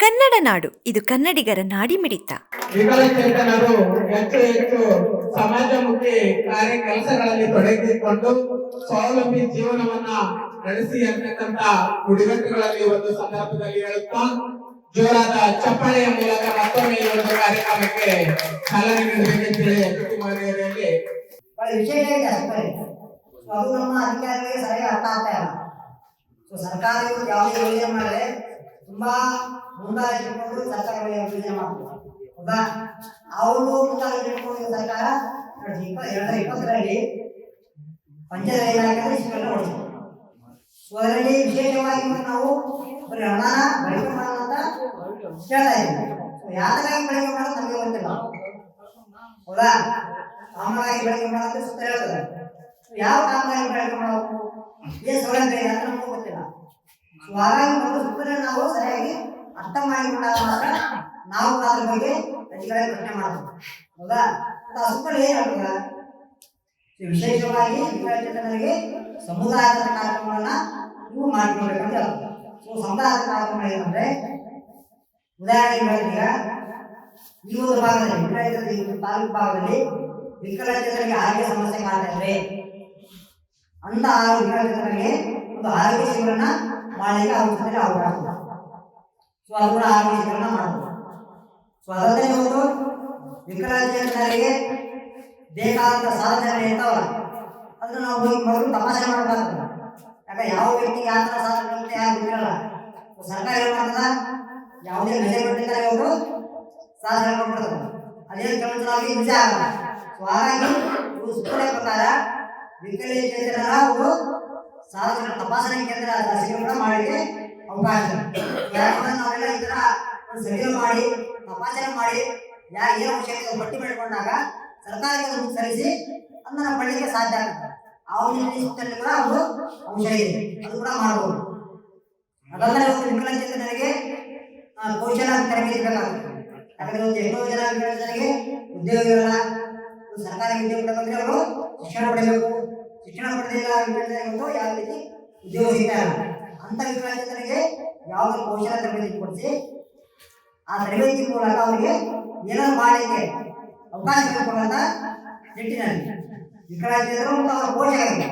ಕನ್ನಡ ನಾಡು ಇದು ಕನ್ನಡಿಗರ ನಾಡಿಮಿಡಿತ. ವಿಕಲಚೇತನರು ಹೆಚ್ಚು ಹೆಚ್ಚು ಸಮಾಜಮುಖಿ ಕಾರ್ಯ ಕೆಲಸಗಳಲ್ಲಿ ತೊಡಗಿಸಿಕೊಂಡು ಸ್ವಾವಲಂಬಿ ಜೀವನವನ್ನ ನಡೆಸಿ ಅಂತಕ್ಕಂತ ನುಡಿಗಟ್ಟುಗಳಲ್ಲಿ ಒಂದು ಸಂದರ್ಭದಲ್ಲಿ ಹೇಳುತ್ತಾ ಜೋರಾದ ಚಪ್ಪಾಳೆಯ ಮೂಲಕ ಮತ್ತೊಮ್ಮೆ ಈ ಒಂದು ಕಾರ್ಯಕ್ರಮಕ್ಕೆ ಚಾಲನೆ ನೀಡಬೇಕೆಂತೇಳಿ ಅಷ್ಟೇ ಸೊ ಅದು ನಮ್ಮ ಅಧಿಕಾರಿಗಳಿಗೆ ಸರಿಯಾಗಿ ಅರ್ಥ ಆಗ್ತಾ ಇಲ್ಲ. ಸೊ ಸರ್ಕಾರ ಯಾವುದೇ ಯೋಜನೆ ಮಾಡಿದ್ರೆ ತುಂಬಾ ಮುಂದಾಗಿ ಇಟ್ಕೊಂಡು ಸರ್ಕಾರ ಯೋಜನೆ ಮಾಡ್ತಾರೆ ಹೌದಾ? ಅವರು ಮುಂದಾಗಿ ಇಟ್ಕೊಂಡು ಈಗ ಸರ್ಕಾರ ಎರಡ್ ಸಾವಿರದ ಇಪ್ಪತ್ತರಲ್ಲಿ ಪಂಚಾಯತ್ ಇಲಾಖೆ ಶಿಕ್ಷಣ ಓಡಿಸಿದ್ರು ಸೊ ವಿಶೇಷವಾಗಿ ನಾವು ಬರೀ ಹಣ ಬಳಕೆ ಮಾಡೋಣ ಅಂತ ಕೇಳ್ತಾ ಇದ್ದೀವಿ. ಯಾವ್ದಾಗಿ ಬಳಕೆ ಮಾಡೋದು ನಮಗೆ ಗೊತ್ತಿಲ್ಲ. ಹೌದಾ? ಕಾಮನಾಗಿ ಬಳಕೆ ಮಾಡೋದು ಸುತ್ತ ಹೇಳ್ತದೆ ಯಾವ ಕಾಮನಾಗಿ ಬಳಕೆ ಮಾಡಬೇಕು ಏನ್ ಸೌಲಭ್ಯ ಇದೆ ಅಂತ ನಮಗೂ ಗೊತ್ತಿಲ್ಲ. ಸೊ ಒಂದು ಸುತ್ತಲೇ ನಾವು ಸರಿಯಾಗಿ ಅರ್ಥ ಮಾಡಿಕೊಂಡಾಗ ನಾವು ಅದ್ರ ಬಗ್ಗೆ ಅಧಿಕಾರಿ ಪ್ರಶ್ನೆ ಮಾಡಬೇಕು ಹೌದಾ? ಆ ಸುತ್ತಲೇ ಏನ್ ಹೇಳ್ತದ ಸೊ ವಿಶೇಷವಾಗಿ ವಿದ್ಯಾರ್ಥಿಗಳಿಗೆ ಸಮುದಾಯದ ಕಾರ್ಯಕ್ರಮಗಳನ್ನ ನೀವು ಮಾಡಿಕೊಳ್ಬೇಕಂತ ಹೇಳ್ತಾರೆ ಸೊ ಸಮುದಾಯದ ಕಾರ್ಯಕ್ರಮ ಏನಂದ್ರೆ, ಉದಾಹರಣೆಗೆ ಹೇಳಿದ್ರೆ ಈ ಒಂದು ಭಾಗದಲ್ಲಿ ವಿಕಲಚೇತನ ಈ ಒಂದು ತಾಲೂಕು ಭಾಗದಲ್ಲಿ ವಿಕಲಚೇತನರಿಗೆ ಆರೋಗ್ಯ ಸಮಸ್ಯೆ ಕಾಣ್ತಾ ಇದ್ರೆ ಅಂತ ಆ ವಿಕಲಚೇತನರಿಗೆ ಒಂದು ಆರೋಗ್ಯ ಶಿಬಿರನ ಮಾಡಲಿಕ್ಕೆ ಅವ್ರ ಅವಕಾಶ ಇದೆ. ಸೊ ಅದು ಕೂಡ ಆರೋಗ್ಯ ಶಿಬಿರನ ಮಾಡಬಹುದು ಸೊ ಅದಲ್ಲದೆ ಒಂದು ಸಾಧನೆ ಇರ್ತಾವಲ್ಲ, ಅದನ್ನ ನಾವು ಹೋಗಿ ಮೊದಲು ತಪಾಸಣೆ ಮಾಡಬಾರ್ದು. ಯಾಕೆ ಯಾವ ವ್ಯಕ್ತಿ ಯಾವ ಥರ ಸಾಧನೆ ಅಂತ ಯಾರು ಸೊ ಸರ್ಕಾರ ಏನು ಯಾವುದೇ ಕೊಟ್ಟಿದ್ದಾರೆ ಅವರು ಸಾಧನೆ ಕೊಡ್ಬಿಡ್ತಾರೆ ಅದೇ ಕೆಲಸವಾಗಿ ನಿಜ ಆಗಲ್ಲ. ಸೊ ಹಾಗಾಗಿ ಇವು ಸುತ್ತೋಲೆ ಪ್ರಕಾರ ಒಂದು ಸಾಧನ ತಪಾಸಣೆ ಕೇಂದ್ರ ಶಿಬಿರ ಕೂಡ ಮಾಡಲಿಕ್ಕೆ ಅವಕಾಶ. ಯಾಕಂದ್ರೆ ನಾವೆಲ್ಲ ಈ ತರ ಶಿಬಿರ ಮಾಡಿ, ತಪಾಸಣೆ ಮಾಡಿ ಯಾ ಏನು ವಿಷಯ ಪಟ್ಟಿ ಮಾಡಿಕೊಂಡಾಗ ಸರ್ಕಾರಕ್ಕೆ ಅದನ್ನು ಸರಿಸಿ ಅದನ್ನ ಪಡಲಿಕ್ಕೆ ಸಾಧ್ಯ ಆಗುತ್ತೆ. ಆ ಒಂದು ಕೂಡ ಒಂದು ಅಂಶ ಇದೆ. ಅದು ಕೂಡ ಮಾಡಬಹುದು ಅದಲ್ಲದೆ ಒಂದು ವಿಕಲಚೇತ ನನಗೆ ಕೌಶಲ ತರಬೇತಿ ಬೇಕಾಗುತ್ತೆ ಯಾಕಂದ್ರೆ ಒಂದು ಎಷ್ಟೋ ಜನ ವಿಕಲಚೇತನರಿಗೆ ಉದ್ಯೋಗ ಇರಲ್ಲ ಸರ್ಕಾರಿ ಉದ್ಯೋಗ ಬೇಕಂದ್ರೆ ಅವರು ಶಿಕ್ಷಣ ಪಡಿಬೇಕು. ಶಿಕ್ಷಣ ಪಡೆದಿಲ್ಲ ಒಂದು ಯಾವ ರೀತಿ ಉದ್ಯೋಗ ಸಿಗ್ತಾ ಇಲ್ಲ ಅಂತ ವಿದ್ಯಾರ್ಥಿಗಳಿಗೆ ಯಾವುದೇ ಕೌಶಲ ತರಬೇತಿ ಕೊಡಿಸಿ, ಆ ತರಬೇತಿ ಮೂಲಕ ಅವರಿಗೆ ಏನಾದ್ರು ಮಾಡಲಿಕ್ಕೆ ಅವಕಾಶ ಕೊಡುವಂತ ನಿಟ್ಟಿನಲ್ಲಿ ವಿಕಲಚೇತನರು ಮತ್ತು ಅವರ ಪೋಷಕರಿಗೆ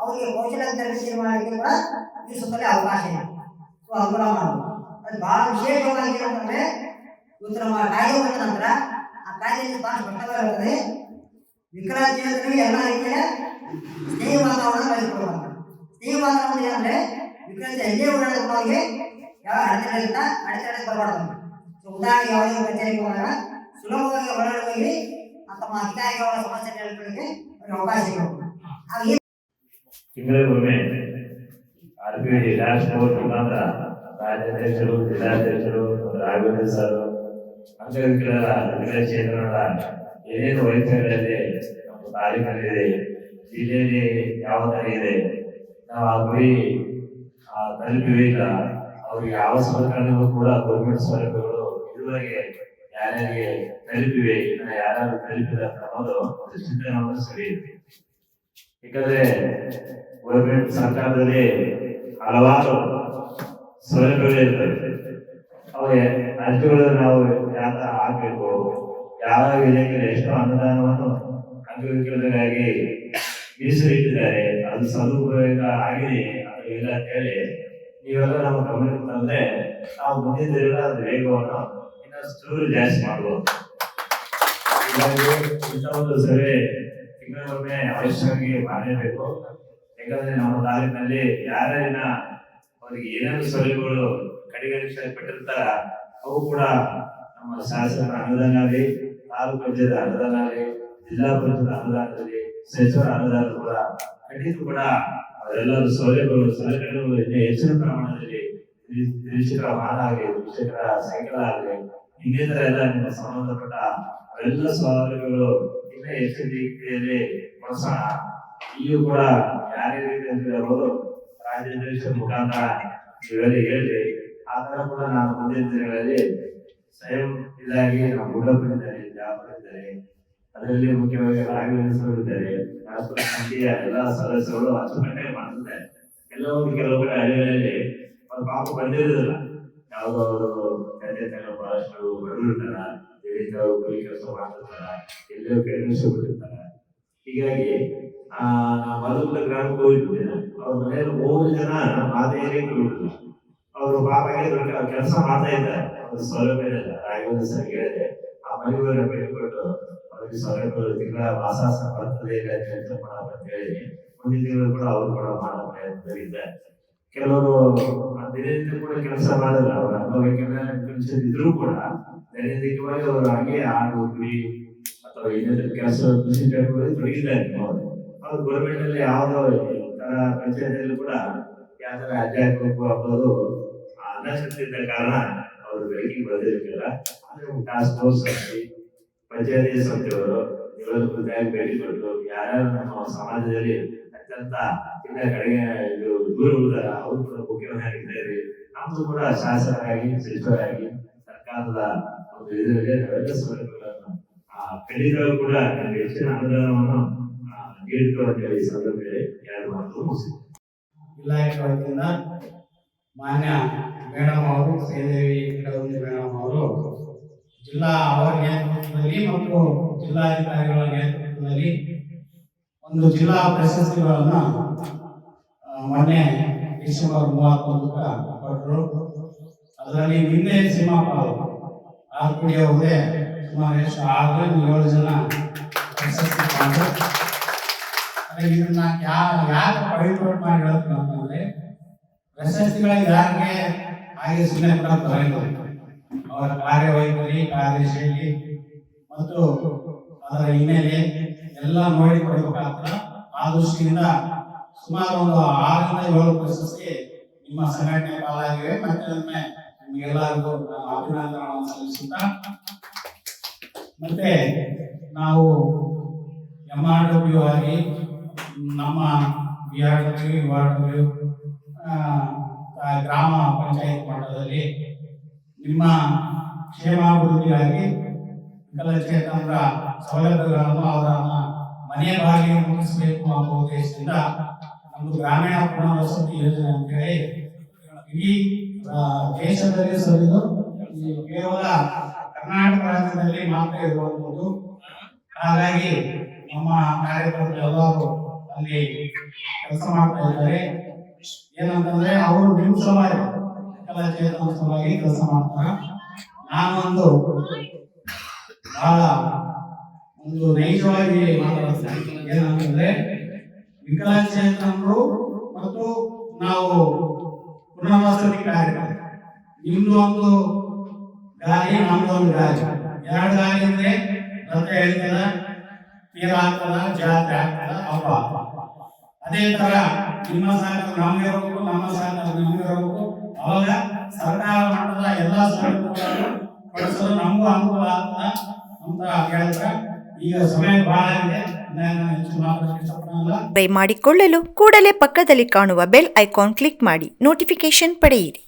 ಅವರಿಗೆ ಕೌಶಲ ತರಬೇತಿ ಮಾಡಲಿಕ್ಕೆ ಕೂಡ ಈ ಸುತ್ತಲೇ ಅವಕಾಶ ಇದೆ. ಸೊ ಅನುಕೂಲ ಮಾಡಬಹುದು ಅದು ಬಹಳ ವಿಶೇಷವಾಗಿ ಏನಂತಂದ್ರೆ, ಇವತ್ತು ನಮ್ಮ ಕಾಯ್ದೆ ಬಂದ ನಂತರ ಆ ಕಾಯ್ದೆಯಲ್ಲಿ ಬಹಳ ಸ್ಪಷ್ಟವಾಗಿರುತ್ತದೆ ವಿಕಲಚೇತನರಿಗೆ ಎಲ್ಲ ರೀತಿಯ ಸ್ನೇಹ ವಾತಾವರಣ ಕಲಿಸಿಕೊಡುವಂತ ಸ್ನೇಹ ವಾತಾವರಣ ಏನಂದ್ರೆ ವಿಕಲಚೇತ ಎಲ್ಲೇ ಓಡಾಡೋದು ಅವರಿಗೆ ಯಾವ ಅಡೆತಡೆಗಳಿಂದ ಅಡೆತಡೆ ಬರಬಾರ್ದು ಸೊ ಉದಾಹರಣೆಗೆ ಯಾವುದೇ ಒಂದು ಕಚೇರಿಗೆ ಹೋದಾಗ ಸುಲಭವಾಗಿ ಓಡಾಡುವಲ್ಲಿ ತಮ್ಮ ಅಧಿಕಾರಿಗಳ ಸಮಸ್ಯೆ ಹೇಳ್ಕೊಳ್ಳಿಕ್ಕೆ ಅವ್ರಿಗೆ ಅವಕಾಶ ಇರಬೇಕು ಆಗ ಏನ್ ತಿಂಗಳಿಗೊಮ್ಮೆ R P D dashboard ಮುಖಾಂತರ ರಾಜ್ಯಾಧ್ಯಕ್ಷರು ಜಿಲ್ಲಾಧ್ಯಕ್ಷರು ಮತ್ತು ರಾಘವೇಂದ್ರ ಸರ್ ಅಂಗವಿಕಲರ ವಿಕಲಚೇತನರ ಏನೇನು ವೈದ್ಯಗಳಲ್ಲಿ ನಮ್ಮ ತಾಲೂಕಿನಲ್ಲಿದೆ ಜಿಲ್ಲೆಯಲ್ಲಿ ಯಾವ ತರ ಇದೆ, ನಾವು ಆ ಗುರಿ ತಲುಪಿವೆ ಇಲ್ಲ ಅವ್ರಿಗೆ ಯಾವ ಸೌಲಭ್ಯಗಳು ಕೂಡ ಗೌರ್ಮೆಂಟ್ ಸೌಲಭ್ಯಗಳು ಇದುವರೆಗೆ ಯಾರ್ಯಾರಿಗೆ ತಲುಪಿವೆ, ಇನ್ನು ಯಾರು ತಲುಪಿಲ್ಲ ಅನ್ನೋದು ಒಂದು ಚಿಂತನೆ ಮಾಡೋದು ಸರಿ ಇದೆ. ಯಾಕಂದ್ರೆ ಗೌರ್ಮೆಂಟ್ ಸರ್ಕಾರದಲ್ಲಿ ಹಲವಾರು ಸೌಲಭ್ಯಗಳಿರ್ತವೆ ಅವ್ರಿಗೆ ಅರ್ಜಿಗಳು ನಾವು ಯಾವ ತರ ಹಾಕಬೇಕು, ಯಾವ ಇಲಾಖೆಯಲ್ಲಿ ಎಷ್ಟು ಅನುದಾನವನ್ನು ಅಂಗವಿಕಲರಿಗಾಗಿ ಮೀಸಲಿಟ್ಟಿದ್ದಾರೆ ಅದು ಸದುಪಯೋಗ ಆಗಿದೆ ಅದು ಇಲ್ಲ ಅಂತ ಹೇಳಿ ನೀವೆಲ್ಲ ನಮ್ಮ ಗಮನಕ್ಕೆ ತಂದ್ರೆ ನಾವು ಮುಂದಿನ ಅದು ವೇಗವನ್ನು ಇನ್ನಷ್ಟು ಜಾಸ್ತಿ ಮಾಡ್ಬೋದು. ಹೀಗಾಗಿ ಇಂಥ ಒಂದು ಸರಿ ತಿಂಗಳೊಮ್ಮೆ ಅವಶ್ಯವಾಗಿ ಮಾಡಲೇಬೇಕು. ಯಾಕಂದ್ರೆ ನಮ್ಮ ತಾಲೂಕಿನಲ್ಲಿ ಯಾರೇನ ಅವರಿಗೆ ಏನೇನು ಸಲಹೆಗಳು ಕಡೆಗಣಿಸಲ್ಪಟ್ಟಿರ್ತಾರ, ಅವು ಕೂಡ ನಮ್ಮ ಶಾಸಕರ ಅನುದಾನ ಆಗಲಿ, ತಾಲೂಕು ಪಂಚಾಯತ್ ಅನುದಾನ ಆಗಲಿ, ಜಿಲ್ಲಾ ಪರಿಷತ್ ಅನುದಾನದಲ್ಲಿ ಸಚಿವರ ಅನುದಾನ ಕೂಡ ಖಂಡಿತ ಕೂಡ ಅವರೆಲ್ಲರೂ ಸೌಲಭ್ಯಗಳು ಸಲಕರಣೆಗಳು ಇನ್ನೂ ಹೆಚ್ಚಿನ ಪ್ರಮಾಣದಲ್ಲಿ ದ್ವಿ- ದ್ವಿಚಕ್ರ ವಾಹನ ಆಗಲಿ, ದ್ವಿಚಕ್ರ ಸೈಕಲ್ ಆಗಲಿ, ಇನ್ನಿತರ ಎಲ್ಲ ನಿಮ್ಮ ಸಂಬಂಧಪಟ್ಟ ಅವೆಲ್ಲ ಸೌಲಭ್ಯಗಳು ಇನ್ನೂ ಹೆಚ್ಚಿನ ರೀತಿಯಲ್ಲಿ ಬಳಸೋಣ. ಈಗೂ ಕೂಡ ಯಾರೇ ರೀತಿ ಅಂತ ರಾಜ್ಯಾಧ್ಯಕ್ಷ ಮುಖಾಂತರ ನೀವೆಲ್ಲ ಹೇಳ್ರಿ. ಆದರೂ ಕೂಡ ನಾನು ಮುಂದಿನ ದಿನಗಳಲ್ಲಿ ಸ್ವಯಂ ಇದಾಗಿ ನಾವು ಗುಡ್ಡಪ್ಪನಿದ್ದಾರೆ ಜಾಪರಿದ್ದಾರೆ ಅದರಲ್ಲಿ ಮುಖ್ಯವಾಗಿ ಇದ್ದಾರೆ. ಶಾಸಕ ಸಮಿತಿಯ ಎಲ್ಲ ಸದಸ್ಯರು ಅಚ್ಚುಕಟ್ಟಾಗಿ ಮಾಡ್ತಾರೆ ಕೆಲವೊಂದು ಕೆಲವು ಕಡೆ ಹಳ್ಳಿಗಳಲ್ಲಿ ಅವ್ರ ಪಾಪ ಬಂದಿರೋದಿಲ್ಲ. ಯಾವುದೋ ಅವರು ಪಂಚಾಯತ್ ಬಹಳಷ್ಟು ಬಡವರಿರ್ತಾರ ದಲಿತ ಕೂಲಿ ಕೆಲಸ ಮಾಡ್ತಿರ್ತಾರ. ಎಲ್ಲೋ ಕಡಿಮೆಸಿಬಿಟ್ಟಿರ್ತಾರ ಹೀಗಾಗಿ ಆ ಮಧುಪುರ ಗ್ರಾಮಕ್ಕೆ ಹೋಗಿದ್ವಿ. ಅವ್ರ ಮನೆಯಲ್ಲಿ ಮೂರು ಜನ ಮಾತೆಯರೇ ಕೂಡಿದ್ರು ಅವರು ಪಾಪ ಕೆಲಸ ಮಾಡ್ತಾ ಇದ್ದಾರೆ. ಅವ್ರ ಸೌಲಭ್ಯ ಇಲ್ಲ. ರಾಘವೇಂದ್ರ ಸರ್ ಹೇಳಿದೆ, ಆ ಮನೆಯವರ ಬೇಡಿಕೊಂಡು ಸೌಲಭ್ಯ ತಿಂಗಳ ವಾಸಾಸ ಬರ್ತದೆ ಅಂತ ಹೇಳಿ ಮುಂದಿನ ತಿಂಗಳು ಕೂಡ ಅವರು ಕೂಡ ಮಾಡೋ ಪ್ರಯತ್ನದಲ್ಲಿದ್ದಾರೆ ಕೆಲವರು ದಿನನಿತ್ಯ ಕೂಡ ಕೆಲಸ ಮಾಡಲ್ಲ, ಅವರ ಅಂಗವೈಕಲ್ಯ ಕೂಡ ದೈನಂದಿನವಾಗಿ ಅವರು ಹಾಗೆ ಹಾಡು ಕುರಿ ಅಥವಾ ಏನಾದರೂ ಕೆಲಸ ಕೃಷಿ ತೊಡಗಿದ್ದಾರೆ ಅವರು ಅವ್ರು ಗೌರ್ಮೆಂಟ್ ಅಲ್ಲಿ ಯಾವುದೋ ತರ ಪಂಚಾಯತಿಯಲ್ಲಿ ಕೂಡ ಯಾವ ತರ ಅಧ್ಯಾತ್ಮಕ್ಕೂ ಅನ್ನೋದು ಅನಾಸಕ್ತಿ ಇದ್ದ ಕಾರಣ ಅವರು ಬೆಳಕಿಗೆ ಬರೋದಿರ್ಲಿಲ್ಲ ಆದ್ರೆ ಟಾಸ್ಕ್ ಫೋರ್ಸ್ ಸಮಿತಿ ಪಂಚಾಯತಿ ಸಮಿತಿಯವರು ಇವರು ಬ್ಯಾಂಕ್ ಭೇಟಿ ಕೊಟ್ಟು ಯಾರ್ಯಾರು ನಮ್ಮ ಸಮಾಜದಲ್ಲಿ ಅತ್ಯಂತ ಇನ್ನ ಕಡೆಗೆ ದೂರ ಉಳಿದಾರ ಅವರು ಕೂಡ ಮುಖ್ಯವಾಗಿದ್ದಾರೆ ನಮ್ದು ಕೂಡ ಶಾಸಕರಾಗಿ ಸಚಿವರಾಗಿ ಸರ್ಕಾರದ ಒಂದು ಇದರಲ್ಲಿ ನಾವೆಲ್ಲ ಸೌಲಭ್ಯಗಳನ್ನು ಆ, ಖಂಡಿತವಾಗೂ ಕೂಡ ನಮಗೆ ಹೆಚ್ಚಿನ ಅನುದಾನವನ್ನು ನೀಡ್ತು ಈ ಸಂದರ್ಭದಲ್ಲಿ ಎರಡು ಮಾತು ಮುಗಿಸಿದೆ ಇಲಾಖೆ ಮಾನ್ಯ ಮೇಡಮ್ ಅವರು ಶ್ರೀದೇವಿ ಮೇಡಮ್ ಅವರು ಜಿಲ್ಲಾ ಅವರ ನೇತೃತ್ವದಲ್ಲಿ ಮತ್ತು ಜಿಲ್ಲಾಧಿಕಾರಿಗಳ ನೇತೃತ್ವದಲ್ಲಿ ಒಂದು ಜಿಲ್ಲಾ ಪ್ರಶಸ್ತಿಗಳನ್ನು ಮೊನ್ನೆ ಡಿಸೆಂಬರ್ ಮೂವತ್ತೊಂದಕ್ಕೆ ಕೊಟ್ಟರು. ಅದರಲ್ಲಿ ನಿನ್ನೆ ಸಿಂಹಪಾಲು ಆರ್ಕುಡಿ ಅವ್ರಿಗೆ ಸುಮಾರು ಎಷ್ಟು ಆರರಿಂದ ಏಳು ಜನ ಪ್ರಶಸ್ತಿ ಬಂದರು ಇದನ್ನ ಯಾ ಯಾಕೆ ಪಡಿಪೋಟ್ ಮಾಡಿ ಹೇಳ್ತೀನಿ ಅಂತಂದ್ರೆ ಪ್ರಶಸ್ತಿಗಳಿಗೆ ಯಾರಿಗೆ ಹಾಗೆ ಸುಮ್ಮನೆ ಕೂಡ ಬರೆಯಲ್ಲ ಅವರ ಕಾರ್ಯವೈಖರಿ, ಕಾರ್ಯಶೈಲಿ ಮತ್ತು ಅದರ ಹಿನ್ನೆಲೆ ಎಲ್ಲ ನೋಡಿ ಕೊಡಬೇಕಾಗ್ತದೆ ಆ ದೃಷ್ಟಿಯಿಂದ ಸುಮಾರು ಒಂದು ಆರರಿಂದ ಏಳು ಪ್ರಶಸ್ತಿ ನಿಮ್ಮ ಸಂಘಟನೆ ಪಾಲಾಗಿವೆ. ಮತ್ತೆ ಒಮ್ಮೆ ನಿಮಗೆಲ್ಲರಿಗೂ ನಾನು ಅಭಿನಂದನೆಗಳನ್ನು ಸಲ್ಲಿಸುತ್ತಾ, ಮತ್ತೆ ನಾವು ಎಂ ಆರ್ ಡಬ್ಲ್ಯೂ ಆಗಿ ನಮ್ಮ ಬಿ ಆರ್ ಡಬ್ಲ್ಯೂ ಡಬ್ಲ್ಯೂ ಗ್ರಾಮ ಪಂಚಾಯತ್ ಮಟ್ಟದಲ್ಲಿ ನಿಮ್ಮ ಕ್ಷೇಮಾಭಿವೃದ್ಧಿಯಾಗಿ ವಿಕಲಚೇತನರ ಸೌಲಭ್ಯಗಳನ್ನು ಅವರನ್ನ ಮನೆ ಬಾಗಿಲು ಮುಗಿಸಬೇಕು ಅನ್ನೋ ಉದ್ದೇಶದಿಂದ ನಮ್ಮದು ಗ್ರಾಮೀಣ ಪುನರ್ವಸತಿ ಯೋಜನೆ ಅಂತೇಳಿ ಇಡೀ ಆ, ದೇಶದಲ್ಲಿ ಸರಿದು ಕೇವಲ ಕರ್ನಾಟಕ ರಾಜ್ಯದಲ್ಲಿ ಮಾತ್ರ ಇರುವಂಥದ್ದು. ಹಾಗಾಗಿ ನಮ್ಮ ಕಾರ್ಯಕರ್ತರು ಎಲ್ಲರೂ ಅಲ್ಲಿ ಕೆಲಸ ಮಾಡ್ತಾ ಇದ್ದಾರೆ. ಏನಂತಂದ್ರೆ ಅವರು ನಿಮ್ಮ ಸಲುವಾಗಿ ವಿಕಲಚೇತನ ಸಲುವಾಗಿ ಕೆಲಸ ಮಾಡ್ತಾರೆ ನಾನು ಒಂದು ಬಹಳ ಒಂದು ನೈಜವಾಗಿ ಮಾತಾಡ್ತೀನಿ ಏನಂತಂದ್ರೆ ವಿಕಲಚೇತನರು ಮತ್ತು ನಾವು ಪುನರ್ವಸತಿ ಕಾರ್ಯಕ್ರಮ. ನಿಮ್ದು ಒಂದು ಗಾಳಿ ನಮ್ದು ಒಂದು ಗಾಳಿ ಎರಡು ಗಾಳಿ ಅಂದ್ರೆ ರಥ ಹೇಳ್ತದ, ತೀರ ಆಗ್ತದ, ಜಾತ್ರೆ ಆಗ್ತದ ಹಬ್ಬ ಅದೇ ತರ ನಿಮ್ಮ ಸಾಕು ನಮ್ಗೆ ಇರಬೇಕು, ನಮ್ಮ ಸಾಕು ನಮ್ಗೆ ಇರಬೇಕು. ಅವಾಗ ಸರ್ಕಾರ ಮಟ್ಟದ ಎಲ್ಲಾ ಸೌಲಭ್ಯಗಳನ್ನು ಪಡಿಸಲು ನಮಗೂ ಅನುಕೂಲ ಆಗ್ತದ. ಅಂತ ಹೇಳಿದ್ರೆ ಈಗ ಸಮಯ ಬಹಳ ಆಗಿದೆ. ನಾನು ಹೆಚ್ಚು ಮಾತಾಡಕ್ಕೆ ಇಷ್ಟಪಡಲ್ಲ ಮಾಡಿಕೊಳ್ಳಲು ಕೂಡಲೇ ಪಕ್ಕದಲ್ಲಿ ಕಾಣುವ ಬೆಲ್ ಐಕಾನ್ ಕ್ಲಿಕ್ ಮಾಡಿ ನೋಟಿಫಿಕೇಶನ್ ಪಡೆಯಿರಿ.